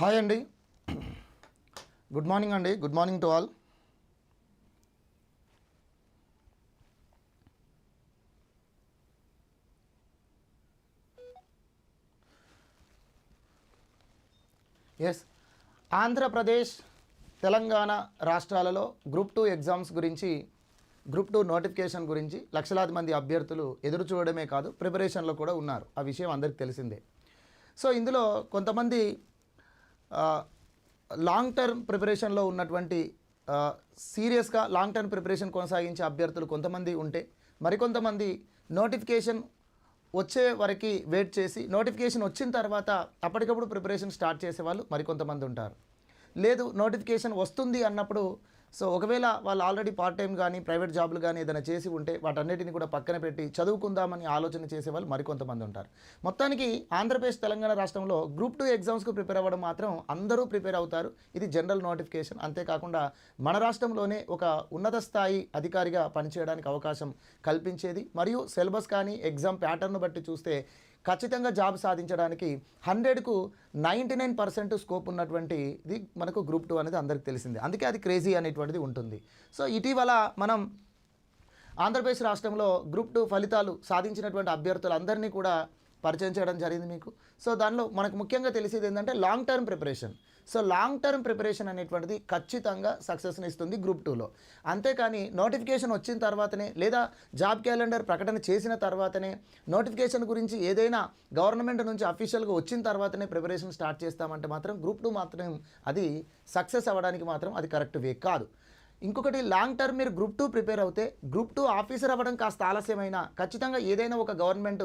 Hi అండి good morning అండి good morning to all ఎస్ ఆంధ్రప్రదేశ్ తెలంగాణ రాష్ట్రాలలో గ్రూప్ టూ ఎగ్జామ్స్ గురించి గ్రూప్ టూ నోటిఫికేషన్ గురించి లక్షలాది మంది అభ్యర్థులు ఎదురు చూడడమే కాదు ప్రిపరేషన్లో కూడా ఉన్నారు. ఆ విషయం అందరికీ తెలిసిందే. సో ఇందులో కొంతమంది లాంగ్ టర్మ్ ప్రిపరేషన్లో ఉన్నటువంటి సీరియస్గా లాంగ్ టర్మ్ ప్రిపరేషన్ కొనసాగించే అభ్యర్థులు కొంతమంది ఉంటే మరికొంతమంది నోటిఫికేషన్ వచ్చే వరకు వెయిట్ చేసి నోటిఫికేషన్ వచ్చిన తర్వాత అప్పటికప్పుడు ప్రిపరేషన్ స్టార్ట్ చేసేవాళ్ళు మరికొంతమంది ఉంటారు. లేదు నోటిఫికేషన్ వస్తుంది అన్నప్పుడు సో ఒకవేళ వాళ్ళు ఆల్రెడీ పార్ట్ టైం కానీ ప్రైవేట్ జాబ్లు కానీ ఏదైనా చేసి ఉంటే వాటన్నిటిని కూడా పక్కన పెట్టి చదువుకుందామని ఆలోచన చేసే వాళ్ళు మరికొంతమంది ఉంటారు. మొత్తానికి ఆంధ్రప్రదేశ్ తెలంగాణ రాష్ట్రంలో గ్రూప్ టూ ఎగ్జామ్స్కు ప్రిపేర్ అవ్వడం మాత్రం అందరూ ప్రిపేర్ అవుతారు. ఇది జనరల్ నోటిఫికేషన్. అంతేకాకుండా మన రాష్ట్రంలోనే ఒక ఉన్నత స్థాయి అధికారిగా పనిచేయడానికి అవకాశం కల్పించేది. మరియు సిలబస్ కానీ ఎగ్జామ్ ప్యాటర్న్ బట్టి చూస్తే ఖచ్చితంగా జాబ్ సాధించడానికి హండ్రెడ్కు నైంటీ నైన్ పర్సెంట్ స్కోప్ ఉన్నటువంటి ఇది మనకు గ్రూప్ టూ అనేది అందరికి తెలిసింది. అందుకే అది క్రేజీ అనేటువంటిది ఉంటుంది. సో ఇటీవల మనం ఆంధ్రప్రదేశ్ రాష్ట్రంలో గ్రూప్ టూ ఫలితాలు సాధించినటువంటి అభ్యర్థులందరినీ కూడా పరిచయం చేయడం జరిగింది మీకు. సో దానిలో మనకు ముఖ్యంగా తెలిసేది ఏంటంటే long term preparation so long term preparation అనేటువంటిది ఖచ్చితంగా సక్సెస్ని ఇస్తుంది గ్రూప్ టూలో అంతేకాని నోటిఫికేషన్ వచ్చిన తర్వాతనే లేదా జాబ్ క్యాలెండర్ ప్రకటన చేసిన తర్వాతనే నోటిఫికేషన్ గురించి ఏదైనా గవర్నమెంట్ నుంచి అఫీషియల్గా వచ్చిన తర్వాతనే ప్రిపరేషన్ స్టార్ట్ చేస్తామంటే మాత్రం గ్రూప్ టూ మాత్రం అది సక్సెస్ అవ్వడానికి మాత్రం అది కరెక్ట్ వే కాదు. ఇంకొకటి లాంగ్ టర్మ్ మీరు గ్రూప్ టూ ప్రిపేర్ అవుతే గ్రూప్ టూ ఆఫీసర్ అవ్వడం కాస్త ఆలస్యమైనా ఖచ్చితంగా ఏదైనా ఒక గవర్నమెంట్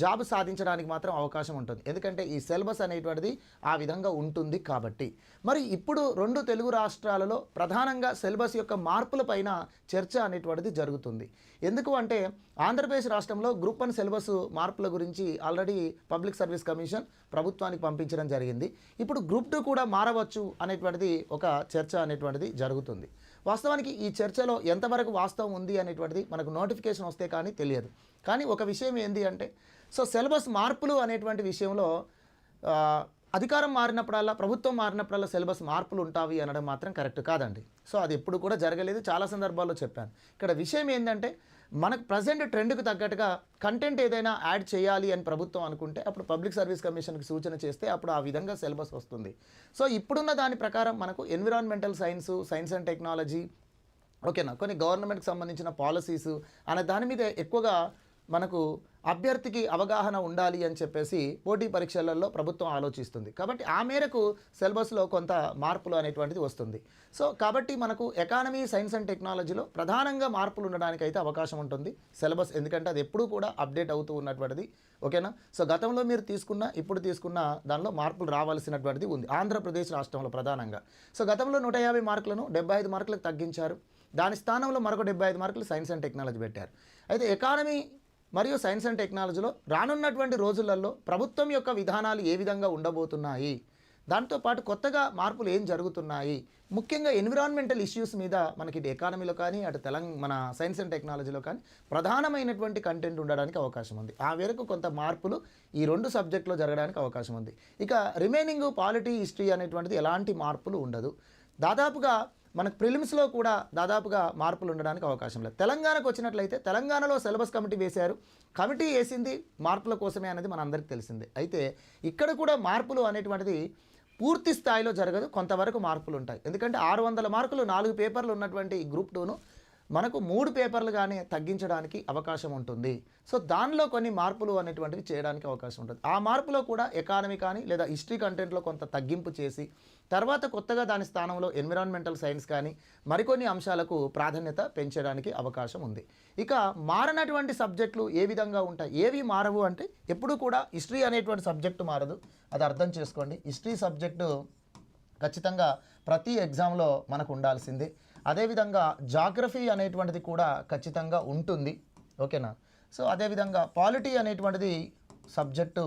జాబ్ సాధించడానికి మాత్రం అవకాశం ఉంటుంది. ఎందుకంటే ఈ సిలబస్ అనేటువంటిది ఆ విధంగా ఉంటుంది కాబట్టి. మరి ఇప్పుడు రెండు తెలుగు రాష్ట్రాలలో ప్రధానంగా సిలబస్ యొక్క మార్పులపైన చర్చ అనేటువంటిది జరుగుతుంది. ఎందుకు అంటే ఆంధ్రప్రదేశ్ రాష్ట్రంలో గ్రూప్ వన్ సిలబస్ మార్పుల గురించి ఆల్రెడీ పబ్లిక్ సర్వీస్ కమిషన్ ప్రభుత్వానికి పంపించడం జరిగింది. ఇప్పుడు గ్రూప్ టూ కూడా మారవచ్చు అనేటువంటిది ఒక చర్చ అనేటువంటిది జరుగుతుంది. వాస్తవానికి ఈ చర్చలో ఎంతవరకు వాస్తవం ఉంది అనేటువంటిది మనకు నోటిఫికేషన్ వస్తే కానీ తెలియదు. కానీ ఒక విషయం ఏంది అంటే సో సిలబస్ మార్పులు అనేటువంటి విషయంలో అధికారం మారినప్పుడల్లా ప్రభుత్వం మారినప్పుడల్లా సిలబస్ మార్పులు ఉంటావి అనడం మాత్రం కరెక్ట్ కాదండి. సో అది ఎప్పుడు కూడా జరగలేదు. చాలా సందర్భాల్లో చెప్పాను. ఇక్కడ విషయం ఏంటంటే మనకు ప్రజెంట్ ట్రెండ్కి తగ్గట్టుగా కంటెంట్ ఏదైనా యాడ్ చేయాలి అని ప్రభుత్వం అనుకుంటే అప్పుడు పబ్లిక్ సర్వీస్ కమిషన్కి సూచన చేస్తే అప్పుడు ఆ విధంగా సిలబస్ వస్తుంది. సో ఇప్పుడున్న దాని ప్రకారం మనకు environmental science science and technology ఓకేనా కొన్ని గవర్నమెంట్కి సంబంధించిన పాలసీస్ అనే దాని మీద ఎక్కువగా మనకు అభ్యర్థికి అవగాహన ఉండాలి అని చెప్పేసి పోటీ పరీక్షలలో ప్రభుత్వం ఆలోచిస్తుంది. కాబట్టి ఆ మేరకు సిలబస్లో కొంత మార్పులు అనేటువంటిది వస్తుంది. సో కాబట్టి మనకు ఎకానమీ సైన్స్ అండ్ టెక్నాలజీలో ప్రధానంగా మార్పులు ఉండడానికి అయితే అవకాశం ఉంటుంది. సిలబస్ ఎందుకంటే అది ఎప్పుడూ కూడా అప్డేట్ అవుతూ ఉన్నటువంటిది. ఓకేనా? సో గతంలో మీరు తీసుకున్న ఇప్పుడు తీసుకున్న దానిలో మార్పులు రావాల్సినటువంటిది ఉంది. ఆంధ్రప్రదేశ్ రాష్ట్రంలో ప్రధానంగా. సో గతంలో నూట యాభై మార్కులను డెబ్బై ఐదు మార్కులకు తగ్గించారు. దాని స్థానంలో మరొక డెబ్బై ఐదు మార్కులు సైన్స్ అండ్ టెక్నాలజీ పెట్టారు. అయితే ఎకానమీ మరియు సైన్స్ అండ్ టెక్నాలజీలో రానున్నటువంటి రోజులలో ప్రభుత్వం యొక్క విధానాలు ఏ విధంగా ఉండబోతున్నాయి? దాంతోపాటు కొత్తగా మార్పులు ఏం జరుగుతున్నాయి? ముఖ్యంగా ఎన్విరాన్మెంటల్ ఇష్యూస్ మీద మనకి ఇటు ఎకానమీలో కానీ అటు తెలంగాణ మన సైన్స్ అండ్ టెక్నాలజీలో కానీ ప్రధానమైనటువంటి కంటెంట్ ఉండడానికి అవకాశం ఉంది. ఆ మేరకు కొంత మార్పులు ఈ రెండు సబ్జెక్టులో జరగడానికి అవకాశం ఉంది. ఇక రిమైనింగ్ పాలిటీ హిస్టరీ అనేటువంటిది ఎలాంటి మార్పులు ఉండదు. దాదాపుగా మనకు ప్రిలిమ్స్లో కూడా దాదాపుగా మార్పులు ఉండడానికి అవకాశం లేదు. తెలంగాణకు వచ్చినట్లయితే తెలంగాణలో సిలబస్ కమిటీ వేశారు. కమిటీ వేసింది మార్పుల కోసమే అనేది మనందరికీ తెలిసిందే. అయితే ఇక్కడ కూడా మార్పులు అనేటువంటిది పూర్తి స్థాయిలో జరగదు. కొంతవరకు మార్పులు ఉంటాయి. ఎందుకంటే ఆరు వందల మార్కులు నాలుగు పేపర్లు ఉన్నటువంటి ఈ గ్రూప్ టూను మనకు మూడు పేపర్లు కానీ తగ్గించడానికి అవకాశం ఉంటుంది. సో దానిలో కొన్ని మార్పులు అనేటువంటివి చేయడానికి అవకాశం ఉంటుంది. ఆ మార్పులో కూడా ఎకానమీ కానీ లేదా హిస్టరీ కంటెంట్లో కొంత తగ్గింపు చేసి తర్వాత కొత్తగా దాని స్థానంలో ఎన్విరాన్మెంటల్ సైన్స్ కానీ మరికొన్ని అంశాలకు ప్రాధాన్యత పెంచడానికి అవకాశం ఉంది. ఇక మారనటువంటి సబ్జెక్టులు ఏ విధంగా ఉంటాయి? ఏవి మారవు అంటే ఎప్పుడు కూడా హిస్టరీ అనేటువంటి సబ్జెక్టు మారదు. అది అర్థం చేసుకోండి. హిస్టరీ సబ్జెక్టు ఖచ్చితంగా ప్రతి ఎగ్జామ్లో మనకు ఉండాల్సిందే. అదేవిధంగా జాగ్రఫీ అనేటువంటిది కూడా ఖచ్చితంగా ఉంటుంది. ఓకేనా? సో అదేవిధంగా పాలిటీ అనేటువంటిది సబ్జెక్టు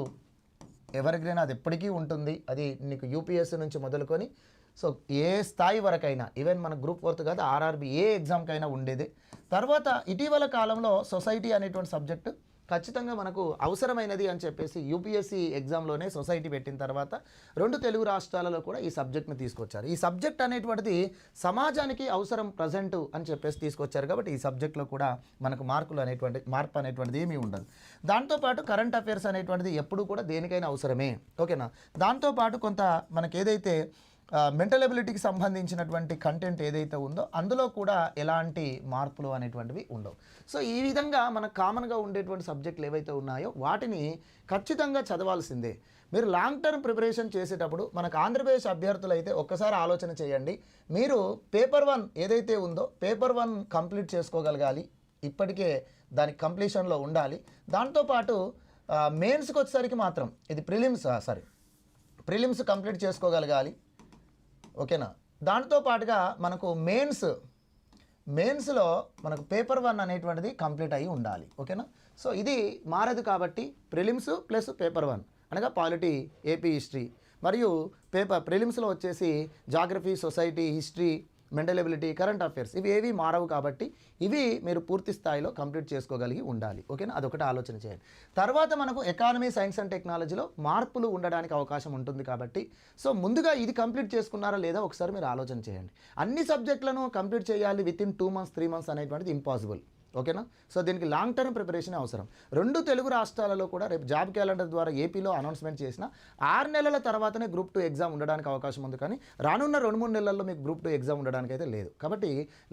ఎవరికైనా అది ఎప్పటికీ ఉంటుంది. అది నీకు యూపీఎస్సీ నుంచి మొదలుకొని సో ఏ స్థాయి వరకైనా ఈవెన్ మన గ్రూప్ వర్త్ కాదు ఆర్ఆర్బి ఏ ఎగ్జామ్కైనా ఉండేది. తర్వాత ఇటీవల కాలంలో సొసైటీ అనేటువంటి సబ్జెక్టు ఖచ్చితంగా మనకు అవసరమైనది అని చెప్పేసి యూపీఎస్సీ ఎగ్జామ్లోనే సొసైటీ పెట్టిన తర్వాత రెండు తెలుగు రాష్ట్రాలలో కూడా ఈ సబ్జెక్ట్ని తీసుకొచ్చారు. ఈ సబ్జెక్ట్ అనేటువంటిది సమాజానికి అవసరం ప్రజెంట్ అని చెప్పేసి తీసుకొచ్చారు కాబట్టి ఈ సబ్జెక్ట్లో కూడా మనకు మార్కులు అనేటువంటి మార్పు అనేటువంటిది ఏమీ ఉండదు. దాంతోపాటు కరెంట్ అఫైర్స్ అనేటువంటిది ఎప్పుడు కూడా దేనికైనా అవసరమే. ఓకేనా? దాంతోపాటు కొంత మనకి ఏదైతే మెంటల్ ఎబిలిటీకి సంబంధించినటువంటి కంటెంట్ ఏదైతే ఉందో అందులో కూడా ఎలాంటి మార్పులు అనేటువంటివి ఉండవు. సో ఈ విధంగా మనకు కామన్గా ఉండేటువంటి సబ్జెక్టులు ఏవైతే ఉన్నాయో వాటిని ఖచ్చితంగా చదవాల్సిందే. మీరు లాంగ్ టర్మ్ ప్రిపరేషన్ చేసేటప్పుడు మనకు ఆంధ్రప్రదేశ్ అభ్యర్థులు అయితే ఒక్కసారి ఆలోచన చేయండి. మీరు పేపర్ వన్ ఏదైతే ఉందో పేపర్ వన్ కంప్లీట్ చేసుకోగలగాలి. ఇప్పటికే దాని కంప్లీషన్లో ఉండాలి. దాంతోపాటు మెయిన్స్కి వచ్చేసరికి మాత్రం ఇది ప్రిలిమ్స్ సారీ ప్రిలిమ్స్ కంప్లీట్ చేసుకోగలగాలి. ఓకేనా? దాంతో పాటుగా మనకు మెయిన్స్ మెయిన్స్లో మనకు పేపర్ వన్ అనేటువంటిది కంప్లీట్ అయ్యి ఉండాలి. ఓకేనా? సో ఇది మారదు కాబట్టి ప్రిలిమ్స్ ప్లస్ పేపర్ వన్ అనగా పాలిటీ ఏపీ హిస్టరీ మరియు పేపర్ ప్రిలిమ్స్లో వచ్చేసి geography society history mental ability current affairs ఇవి ఏవి మారవు కాబట్టి ఇవి మీరు పూర్తి స్థాయిలో కంప్లీట్ చేసుకోగలిగి ఉండాలి. ఓకేనా? అదొకటి ఆలోచన చేయండి. తర్వాత మనకు ఎకానమీ సైన్స్ అండ్ టెక్నాలజీలో మార్పులు ఉండడానికి అవకాశం ఉంటుంది కాబట్టి సో ముందుగా ఇది కంప్లీట్ చేసుకున్నారా లేదా ఒకసారి మీరు ఆలోచన చేయండి. అన్ని సబ్జెక్టులను కంప్లీట్ చేయాలి with in two months three months అనేటువంటిది ఇంపాసిబుల్. ఓకేనా? సో దీనికి లాంగ్ టర్మ్ ప్రిపరేషన్ అవసరం. రెండు తెలుగు రాష్ట్రాలలో కూడా రేపు జాబ్ క్యాలెండర్ ద్వారా ఏపీలో అనౌన్స్మెంట్ చేసిన ఆరు నెలల తర్వాతనే గ్రూప్ టూ ఎగ్జామ్ ఉండడానికి అవకాశం ఉంది కానీ రానున్న రెండు మూడు నెలల్లో మీకు గ్రూప్ టూ ఎగ్జామ్ ఉండడానికి అయితే లేదు. కాబట్టి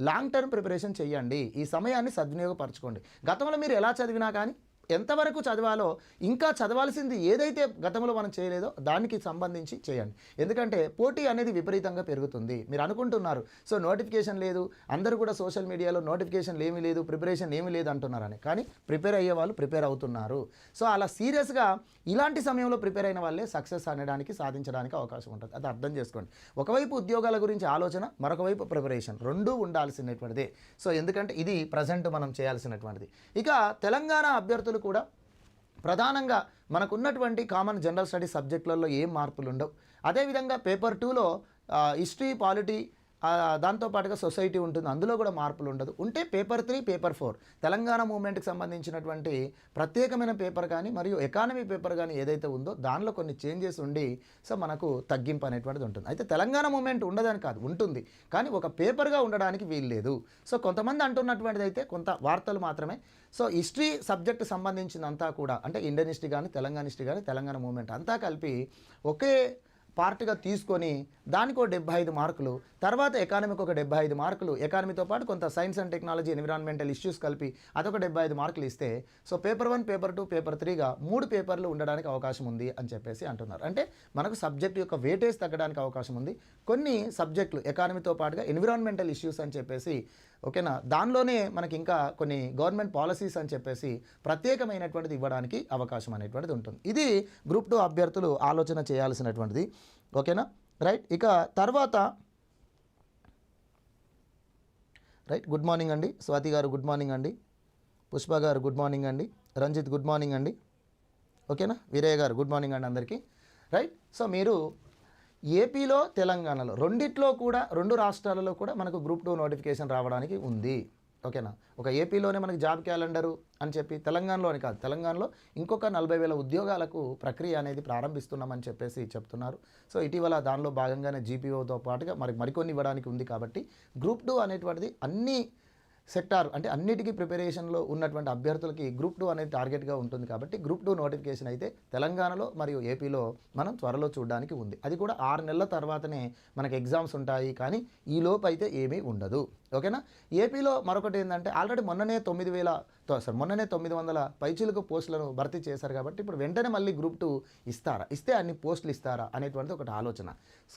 లాంగ్ టర్మ్ ప్రిపరేషన్ చేయండి. ఈ సమయాన్ని సద్వినియోగపరచుకోండి. గతంలో మీరు ఎలా చదివినా కానీ ఎంతవరకు చదవాలో ఇంకా చదవాల్సింది ఏదైతే గతంలో మనం చేయలేదో దానికి సంబంధించి చేయండి. ఎందుకంటే పోటీ అనేది విపరీతంగా పెరుగుతుంది. మీరు అనుకుంటున్నారు సో నోటిఫికేషన్ లేదు అందరూ కూడా సోషల్ మీడియాలో నోటిఫికేషన్ ఏమీ లేదు ప్రిపరేషన్ ఏమీ లేదు అంటున్నారని. కానీ ప్రిపేర్ అయ్యే వాళ్ళు ప్రిపేర్ అవుతున్నారు. సో అలా సీరియస్గా ఇలాంటి సమయంలో ప్రిపేర్ అయిన వాళ్ళే సక్సెస్ అనడానికి సాధించడానికి అవకాశం ఉంటుంది. అది అర్థం చేసుకోండి. ఒకవైపు ఉద్యోగాల గురించి ఆలోచన మరొక వైపు ప్రిపరేషన్. రెండూ ఉండాల్సినటువంటిదే. సో ఎందుకంటే ఇది ప్రజెంట్ మనం చేయాల్సినటువంటిది. ఇక తెలంగాణ అభ్యర్థులు కూడా ప్రధానంగా మనకున్నటువంటి కామన్ జనరల్ స్టడీస్ సబ్జెక్టులలో ఏం మార్పులు ఉండవు అదేవిధంగా పేపర్ టూలో హిస్టరీ పాలిటీ దాంతోపాటుగా సొసైటీ ఉంటుంది. అందులో కూడా మార్పులు ఉండదు. ఉంటే paper three paper four. Telangana మూవ్మెంట్కి సంబంధించినటువంటి ప్రత్యేకమైన పేపర్ కానీ మరియు ఎకానమీ పేపర్ కానీ ఏదైతే ఉందో దానిలో కొన్ని చేంజెస్ ఉండి సో మనకు తగ్గింపు అనేటువంటిది ఉంటుంది. అయితే తెలంగాణ మూవ్మెంట్ ఉండదని కాదు ఉంటుంది. కానీ ఒక పేపర్గా ఉండడానికి వీలు లేదు. సో కొంతమంది అంటున్నటువంటిది అయితే కొంత వార్తలు మాత్రమే. సో హిస్టరీ సబ్జెక్ట్ సంబంధించినంతా కూడా అంటే ఇండియన్ హిస్టరీ కానీ తెలంగాణ హిస్టరీ కానీ తెలంగాణ మూవ్మెంట్ అంతా కలిపి ఒకే పార్ట్గా తీసుకొని దానికి ఒక డెబ్బై ఐదు మార్కులు తర్వాత ఎకానమీకి ఒక డెబ్బై ఐదు మార్కులు ఎకానమీతో పాటు కొంత science and technology environmental issues కలిపి అదొక డెబ్బై ఐదు మార్కులు ఇస్తే so paper one paper two paper త్రీగా మూడు పేపర్లు ఉండడానికి అవకాశం ఉంది అని చెప్పేసి అంటున్నారు. అంటే మనకు సబ్జెక్ట్ యొక్క వేటేజ్ తగ్గడానికి అవకాశం ఉంది. కొన్ని సబ్జెక్టులు ఎకానమీతో పాటుగా ఎన్విరాన్మెంటల్ ఇష్యూస్ అని చెప్పేసి ఓకేనా? దానిలోనే మనకి ఇంకా కొన్ని గవర్నమెంట్ పాలసీస్ అని చెప్పేసి ప్రత్యేకమైనటువంటిది ఇవ్వడానికి అవకాశం అనేటువంటిది ఉంటుంది. ఇది గ్రూప్ టూ అభ్యర్థులు ఆలోచన చేయాల్సినటువంటిది. ఓకేనా? రైట్. ఇక తర్వాత రైట్. గుడ్ మార్నింగ్ అండి. స్వాతి గారు గుడ్ మార్నింగ్ అండి. పుష్ప గారు గుడ్ మార్నింగ్ అండి. రంజిత్ గుడ్ మార్నింగ్ అండి. ఓకేనా? వీరయ్య గారు గుడ్ మార్నింగ్ అండి అందరికీ. రైట్. సో మీరు ఏపీలో తెలంగాణలో రెండిట్లో కూడా రెండు రాష్ట్రాలలో కూడా మనకు గ్రూప్ టూ నోటిఫికేషన్ రావడానికి ఉంది. ఓకేనా? ఒక ఏపీలోనే మనకి జాబ్ క్యాలెండరు అని చెప్పి తెలంగాణలోని కాదు తెలంగాణలో ఇంకొక నలభై వేల ఉద్యోగాలకు ప్రక్రియ అనేది ప్రారంభిస్తున్నామని చెప్పేసి చెప్తున్నారు. సో ఇటీవల దానిలో భాగంగానే జీపీఓతో పాటుగా మరి మరికొన్ని ఇవ్వడానికి ఉంది కాబట్టి గ్రూప్ టూ అనేటువంటిది అన్ని సెక్టార్ అంటే అన్నిటికీ ప్రిపరేషన్లో ఉన్నటువంటి అభ్యర్థులకి గ్రూప్ టూ అనేది టార్గెట్గా ఉంటుంది కాబట్టి గ్రూప్ టూ నోటిఫికేషన్ అయితే తెలంగాణలో మరియు ఏపీలో మనం త్వరలో చూడడానికి ఉంది. అది కూడా ఆరు నెలల తర్వాతనే మనకి ఎగ్జామ్స్ ఉంటాయి కానీ ఈ లోపు అయితే ఏమీ ఉండదు. ఓకేనా? ఏపీలో మరొకటి ఏంటంటే ఆల్రెడీ మొన్ననే తొమ్మిది వేల సార్ మొన్ననే తొమ్మిది వందల పైచిలుకు పోస్టులను భర్తీ చేశారు కాబట్టి ఇప్పుడు వెంటనే మళ్ళీ గ్రూప్ టూ ఇస్తారా? ఇస్తే అన్ని పోస్టులు ఇస్తారా అనేటువంటిది ఒకటి ఆలోచన.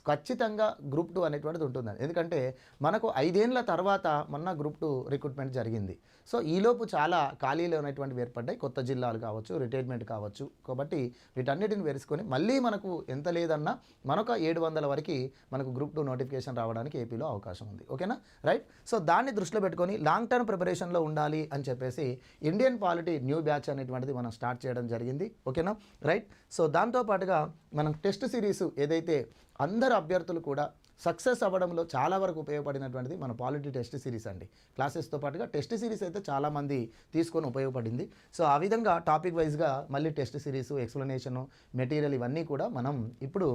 ఖచ్చితంగా గ్రూప్ టూ అనేటువంటిది ఉంటుంది ఎందుకంటే మనకు ఐదేళ్ళ తర్వాత మొన్న గ్రూప్ టూ రిక్రూట్మెంట్ జరిగింది. సో ఈలోపు చాలా ఖాళీలు అనేటువంటివి ఏర్పడ్డాయి. కొత్త జిల్లాలు కావచ్చు రిటైర్మెంట్ కావచ్చు. కాబట్టి వీటన్నిటిని వేసుకొని మళ్ళీ మనకు ఎంత లేదన్నా మనొక ఏడు వందల వరకు మనకు గ్రూప్ టూ నోటిఫికేషన్ రావడానికి ఏపీలో అవకాశం ఉంది. ఓకేనా? రైట్? సో దాన్ని దృష్టిలో పెట్టుకొని లాంగ్ టర్మ్ ప్రిపరేషన్లో ఉండాలి అని చెప్పేసి ఇండియన్ పాలిటీ న్యూ బ్యాచ్ అనేటువంటిది మనం స్టార్ట్ చేయడం జరిగింది. ఓకేనా? రైట్? సో దాంతోపాటుగా మనం టెస్ట్ సిరీస్ ఏదైతే అందరు అభ్యర్థులు కూడా సక్సెస్ అవ్వడంలో చాలా వరకు ఉపయోగపడినటువంటిది మన పాలిటీ టెస్ట్ సిరీస్ అండి. క్లాసెస్తో పాటుగా టెస్ట్ సిరీస్ అయితే చాలామంది తీసుకొని ఉపయోగపడింది. సో ఆ విధంగా టాపిక్ వైజ్గా మళ్ళీ టెస్ట్ సిరీస్ ఎక్స్ప్లెనేషను మెటీరియల్ ఇవన్నీ కూడా మనం ఇప్పుడు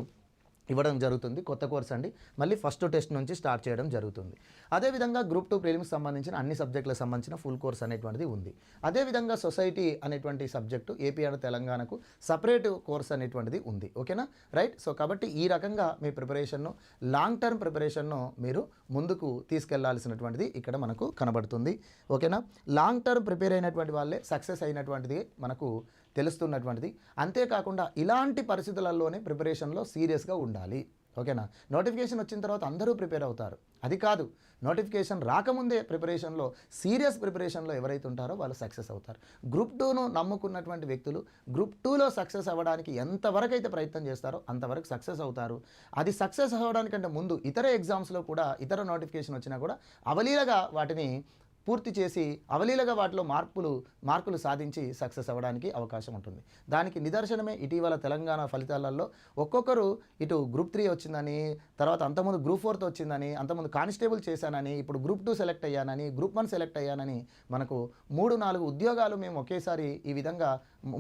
ఇవ్వడం జరుగుతుంది కొత్త కోర్స్ అండి. మళ్ళీ ఫస్ట్ టెస్ట్ నుంచి స్టార్ట్ చేయడం జరుగుతుంది. అదేవిధంగా గ్రూప్ టూ ప్రీలిమ్స్ సంబంధించిన అన్ని సబ్జెక్టులకు సంబంధించిన ఫుల్ కోర్స్ అనేటువంటిది ఉంది. అదేవిధంగా సొసైటీ అనేటువంటి సబ్జెక్టు ఏపీ అండ్ తెలంగాణకు సపరేట్ కోర్స్ అనేటువంటిది ఉంది. ఓకేనా? రైట్? సో కాబట్టి ఈ రకంగా మీ ప్రిపరేషన్ను లాంగ్ టర్మ్ ప్రిపరేషన్ను మీరు ముందుకు తీసుకెళ్ళాల్సినటువంటిది ఇక్కడ మనకు కనబడుతుంది. ఓకేనా? లాంగ్ టర్మ్ ప్రిపేర్ అయినటువంటి వాళ్ళే సక్సెస్ అయినటువంటిది మనకు తెలుస్తున్నటువంటిది. అంతేకాకుండా ఇలాంటి పరిస్థితులలోనే ప్రిపరేషన్లో సీరియస్గా ఉండాలి. ఓకేనా? నోటిఫికేషన్ వచ్చిన తర్వాత అందరూ ప్రిపేర్ అవుతారు. అది కాదు. నోటిఫికేషన్ రాకముందే ప్రిపరేషన్లో సీరియస్ ప్రిపరేషన్లో ఎవరైతే ఉంటారో వాళ్ళు సక్సెస్ అవుతారు. గ్రూప్ టూను నమ్ముకున్నటువంటి వ్యక్తులు గ్రూప్ టూలో సక్సెస్ అవ్వడానికి ఎంతవరకు అయితే ప్రయత్నం చేస్తారో అంతవరకు సక్సెస్ అవుతారు. అది సక్సెస్ అవ్వడానికంటే ముందు ఇతర ఎగ్జామ్స్లో కూడా ఇతర నోటిఫికేషన్ వచ్చినా కూడా అవలీలగా వాటిని పూర్తి చేసి అవలీలగా వాటిలో మార్పులు మార్కులు సాధించి సక్సెస్ అవ్వడానికి అవకాశం ఉంటుంది. దానికి నిదర్శనమే ఇటీవల తెలంగాణ ఫలితాలలో ఒక్కొక్కరు ఇటు గ్రూప్ త్రీ వచ్చిందని తర్వాత అంతకుముందు గ్రూప్ ఫోర్త్ వచ్చిందని అంతకుముందు కానిస్టేబుల్ చేశానని ఇప్పుడు గ్రూప్ టూ సెలెక్ట్ అయ్యానని గ్రూప్ వన్ సెలెక్ట్ అయ్యానని మనకు మూడు నాలుగు ఉద్యోగాలు మేము ఒకేసారి ఈ విధంగా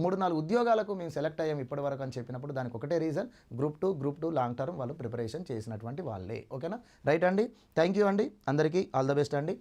మూడు నాలుగు ఉద్యోగాలకు మేము సెలెక్ట్ అయ్యాం ఇప్పటివరకు అని చెప్పినప్పుడు దానికి ఒకటే reason group two group two long term వాళ్ళు ప్రిపరేషన్ చేసినటువంటి వాళ్ళే. ఓకేనా? రైట్ అండి. థ్యాంక్ యూ అండి. అందరికీ ఆల్ ద బెస్ట్ అండి.